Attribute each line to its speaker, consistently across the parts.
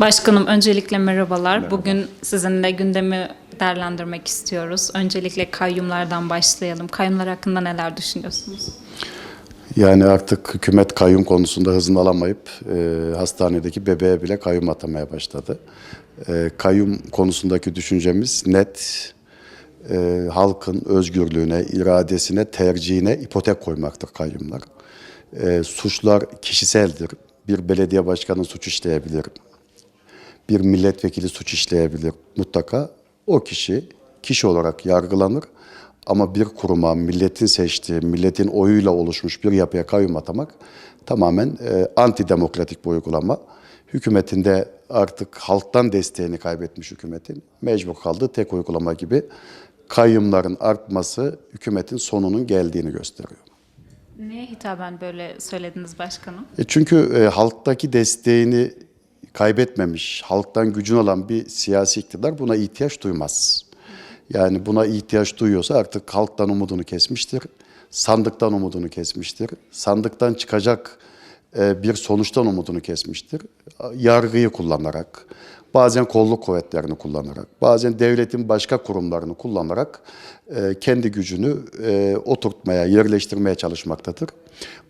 Speaker 1: Başkanım öncelikle merhabalar. Bugün sizinle gündemi değerlendirmek istiyoruz. Öncelikle kayyumlardan başlayalım. Kayyumlar hakkında neler düşünüyorsunuz?
Speaker 2: Yani artık hükümet kayyum konusunda hızını alamayıp e, hastanedeki bebeğe bile kayyum atamaya başladı. E, kayyum konusundaki düşüncemiz net. E, halkın özgürlüğüne, iradesine, tercihine ipotek koymaktır kayyumlar. E, suçlar kişiseldir. Bir belediye başkanı suç işleyebilir. Bir milletvekili suç işleyebilir. Mutlaka o kişi kişi olarak yargılanır. Ama bir kuruma, milletin seçtiği, milletin oyuyla oluşmuş bir yapıya kayyum atamak tamamen e, antidemokratik bir uygulama. Hükümetin de artık halktan desteğini kaybetmiş hükümetin mecbur kaldığı tek uygulama gibi kayyumların artması hükümetin sonunun geldiğini gösteriyor.
Speaker 1: Neye hitaben böyle söylediniz başkanım?
Speaker 2: E çünkü e, halktaki desteğini kaybetmemiş, halktan gücün olan bir siyasi iktidar buna ihtiyaç duymaz. Yani buna ihtiyaç duyuyorsa artık halktan umudunu kesmiştir, sandıktan umudunu kesmiştir, sandıktan çıkacak e, bir sonuçtan umudunu kesmiştir. Yargıyı kullanarak, bazen kolluk kuvvetlerini kullanarak, bazen devletin başka kurumlarını kullanarak e, kendi gücünü e, oturtmaya, yerleştirmeye çalışmaktadır.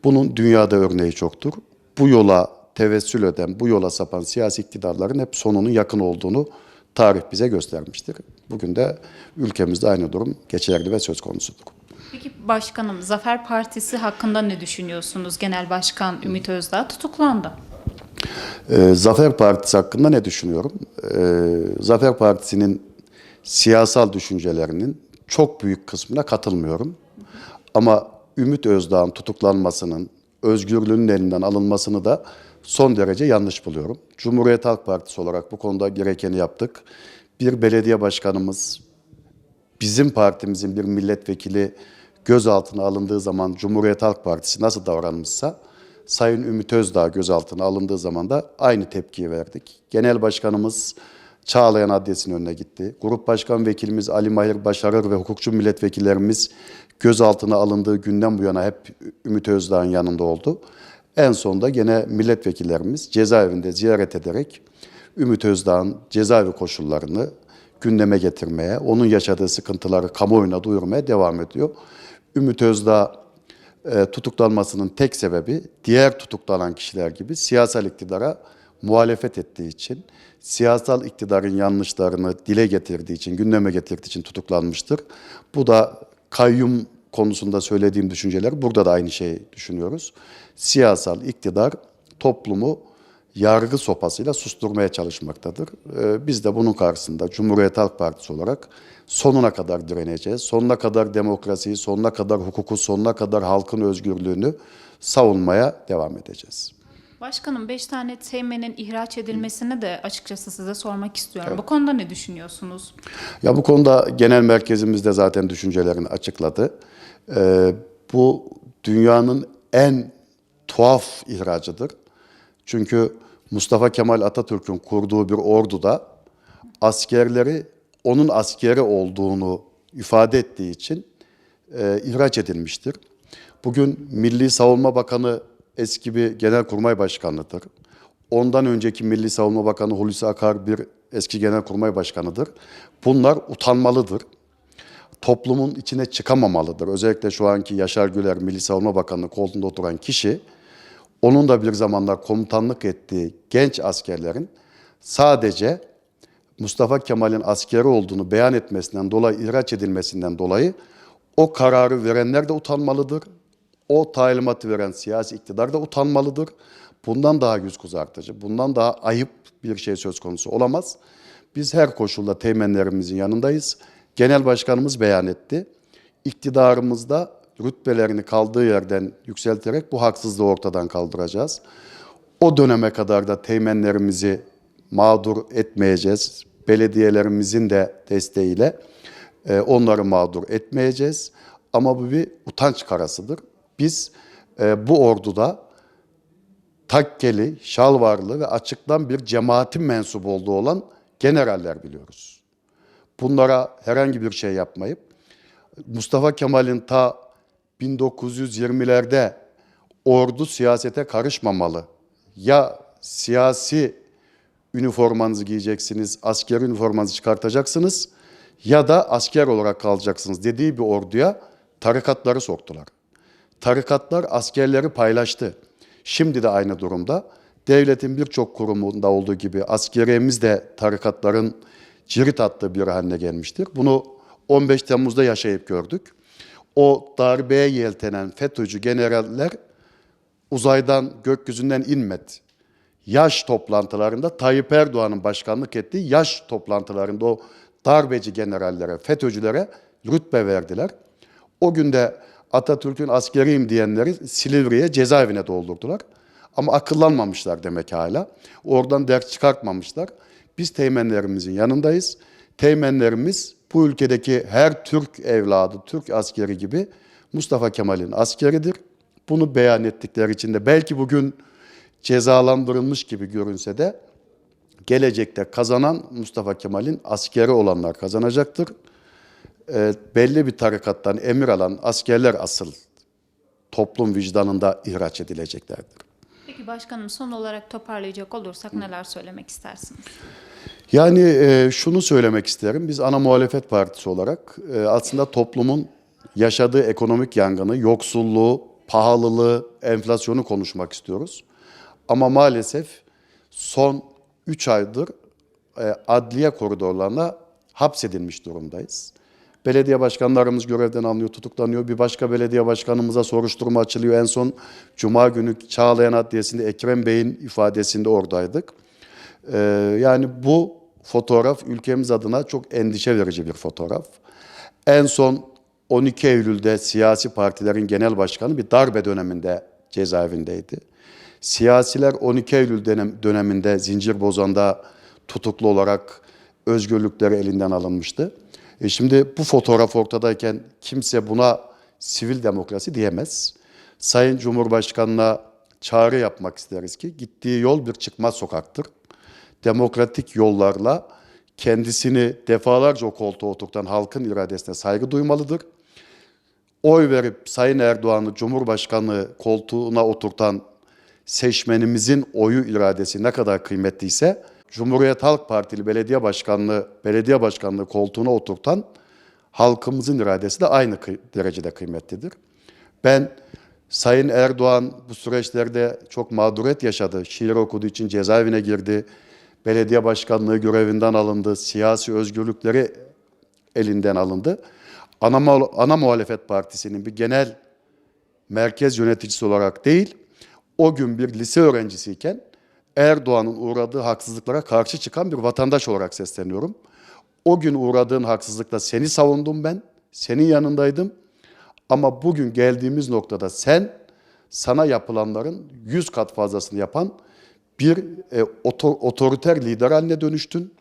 Speaker 2: Bunun dünyada örneği çoktur. Bu yola tevessül eden, bu yola sapan siyasi iktidarların hep sonunun yakın olduğunu tarih bize göstermiştir. Bugün de ülkemizde aynı durum geçerli ve söz konusudur.
Speaker 1: Peki başkanım Zafer Partisi hakkında ne düşünüyorsunuz? Genel Başkan Ümit Özdağ tutuklandı.
Speaker 2: Ee, Zafer Partisi hakkında ne düşünüyorum? Ee, Zafer Partisi'nin siyasal düşüncelerinin çok büyük kısmına katılmıyorum. Ama Ümit Özdağ'ın tutuklanmasının, özgürlüğünün elinden alınmasını da son derece yanlış buluyorum. Cumhuriyet Halk Partisi olarak bu konuda gerekeni yaptık. Bir belediye başkanımız, bizim partimizin bir milletvekili gözaltına alındığı zaman Cumhuriyet Halk Partisi nasıl davranmışsa Sayın Ümit Özdağ gözaltına alındığı zaman da aynı tepkiyi verdik. Genel Başkanımız Çağlayan Adliyesi'nin önüne gitti. Grup Başkan Vekilimiz Ali Mahir Başarır ve hukukçu milletvekillerimiz gözaltına alındığı günden bu yana hep Ümit Özdağ'ın yanında oldu. En sonunda gene milletvekillerimiz cezaevinde ziyaret ederek Ümit Özdağ'ın cezaevi koşullarını gündeme getirmeye, onun yaşadığı sıkıntıları kamuoyuna duyurmaya devam ediyor. Ümit Özdağ e, tutuklanmasının tek sebebi diğer tutuklanan kişiler gibi siyasal iktidara muhalefet ettiği için, siyasal iktidarın yanlışlarını dile getirdiği için, gündeme getirdiği için tutuklanmıştır. Bu da kayyum konusunda söylediğim düşünceler burada da aynı şeyi düşünüyoruz. Siyasal iktidar toplumu yargı sopasıyla susturmaya çalışmaktadır. Ee, Biz de bunun karşısında Cumhuriyet Halk Partisi olarak sonuna kadar direneceğiz. Sonuna kadar demokrasiyi, sonuna kadar hukuku, sonuna kadar halkın özgürlüğünü savunmaya devam edeceğiz.
Speaker 1: Başkanım 5 tane teğmenin ihraç edilmesini de açıkçası size sormak istiyorum. Bu konuda ne düşünüyorsunuz?
Speaker 2: Ya bu konuda genel merkezimiz de zaten düşüncelerini açıkladı. Ee, bu dünyanın en tuhaf ihracıdır. Çünkü Mustafa Kemal Atatürk'ün kurduğu bir orduda askerleri onun askeri olduğunu ifade ettiği için e, ihraç edilmiştir. Bugün Milli Savunma Bakanı eski bir genelkurmay başkanıdır. Ondan önceki Milli Savunma Bakanı Hulusi Akar bir eski genelkurmay başkanıdır. Bunlar utanmalıdır. Toplumun içine çıkamamalıdır. Özellikle şu anki Yaşar Güler Milli Savunma Bakanı koltuğunda oturan kişi onun da bir zamanlar komutanlık ettiği genç askerlerin sadece Mustafa Kemal'in askeri olduğunu beyan etmesinden dolayı ihraç edilmesinden dolayı o kararı verenler de utanmalıdır. O talimatı veren siyasi iktidar da utanmalıdır. Bundan daha yüz kızartıcı, bundan daha ayıp bir şey söz konusu olamaz. Biz her koşulda teğmenlerimizin yanındayız. Genel başkanımız beyan etti. İktidarımızda rütbelerini kaldığı yerden yükselterek bu haksızlığı ortadan kaldıracağız. O döneme kadar da teğmenlerimizi mağdur etmeyeceğiz. Belediyelerimizin de desteğiyle e, onları mağdur etmeyeceğiz. Ama bu bir utanç karasıdır. Biz e, bu orduda takkeli, şalvarlı ve açıktan bir cemaatin mensubu olduğu olan generaller biliyoruz. Bunlara herhangi bir şey yapmayıp Mustafa Kemal'in ta 1920'lerde ordu siyasete karışmamalı. Ya siyasi üniformanızı giyeceksiniz, asker üniformanızı çıkartacaksınız ya da asker olarak kalacaksınız dediği bir orduya tarikatları soktular. Tarikatlar askerleri paylaştı. Şimdi de aynı durumda. Devletin birçok kurumunda olduğu gibi askeriyemiz de tarikatların cirit attığı bir haline gelmiştir. Bunu 15 Temmuz'da yaşayıp gördük. O darbeye yeltenen FETÖ'cü generaller uzaydan, gökyüzünden inmedi. Yaş toplantılarında Tayyip Erdoğan'ın başkanlık ettiği yaş toplantılarında o darbeci generallere, FETÖ'cülere rütbe verdiler. O günde Atatürk'ün askeriyim diyenleri Silivri'ye cezaevine doldurdular. Ama akıllanmamışlar demek hala. Oradan ders çıkartmamışlar. Biz teğmenlerimizin yanındayız. Teğmenlerimiz bu ülkedeki her Türk evladı, Türk askeri gibi Mustafa Kemal'in askeridir. Bunu beyan ettikleri için de belki bugün cezalandırılmış gibi görünse de gelecekte kazanan Mustafa Kemal'in askeri olanlar kazanacaktır. Ee, belli bir tarikattan emir alan askerler asıl toplum vicdanında ihraç edileceklerdir.
Speaker 1: Peki başkanım son olarak toparlayacak olursak neler söylemek istersiniz?
Speaker 2: Yani e, şunu söylemek isterim. Biz ana muhalefet partisi olarak e, aslında toplumun yaşadığı ekonomik yangını, yoksulluğu, pahalılığı, enflasyonu konuşmak istiyoruz. Ama maalesef son 3 aydır e, adliye koridorlarına hapsedilmiş durumdayız. Belediye başkanlarımız görevden alınıyor, tutuklanıyor. Bir başka belediye başkanımıza soruşturma açılıyor. En son Cuma günü Çağlayan Adliyesi'nde Ekrem Bey'in ifadesinde oradaydık. Ee, yani bu fotoğraf ülkemiz adına çok endişe verici bir fotoğraf. En son 12 Eylül'de siyasi partilerin genel başkanı bir darbe döneminde cezaevindeydi. Siyasiler 12 Eylül dönem, döneminde Zincirbozan'da tutuklu olarak özgürlükleri elinden alınmıştı. E şimdi bu fotoğraf ortadayken kimse buna sivil demokrasi diyemez. Sayın Cumhurbaşkanı'na çağrı yapmak isteriz ki gittiği yol bir çıkmaz sokaktır. Demokratik yollarla kendisini defalarca o koltuğa oturtan halkın iradesine saygı duymalıdır. Oy verip Sayın Erdoğan'ı Cumhurbaşkanı koltuğuna oturtan seçmenimizin oyu iradesi ne kadar kıymetliyse Cumhuriyet Halk Partili belediye başkanlığı belediye başkanlığı koltuğuna oturtan halkımızın iradesi de aynı derecede kıymetlidir. Ben Sayın Erdoğan bu süreçlerde çok mağduriyet yaşadı. Şiir okuduğu için cezaevine girdi. Belediye başkanlığı görevinden alındı. Siyasi özgürlükleri elinden alındı. Ana, ana muhalefet partisinin bir genel merkez yöneticisi olarak değil, o gün bir lise öğrencisiyken Erdoğan'ın uğradığı haksızlıklara karşı çıkan bir vatandaş olarak sesleniyorum. O gün uğradığın haksızlıkta seni savundum ben, senin yanındaydım. Ama bugün geldiğimiz noktada sen sana yapılanların yüz kat fazlasını yapan bir e, oto- otoriter lider haline dönüştün.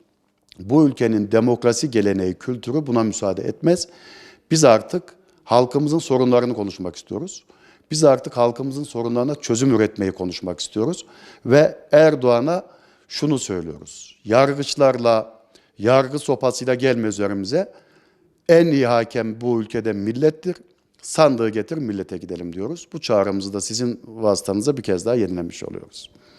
Speaker 2: Bu ülkenin demokrasi geleneği, kültürü buna müsaade etmez. Biz artık halkımızın sorunlarını konuşmak istiyoruz. Biz artık halkımızın sorunlarına çözüm üretmeyi konuşmak istiyoruz. Ve Erdoğan'a şunu söylüyoruz. Yargıçlarla, yargı sopasıyla gelme üzerimize. En iyi hakem bu ülkede millettir. Sandığı getir millete gidelim diyoruz. Bu çağrımızı da sizin vasıtanıza bir kez daha yenilemiş oluyoruz.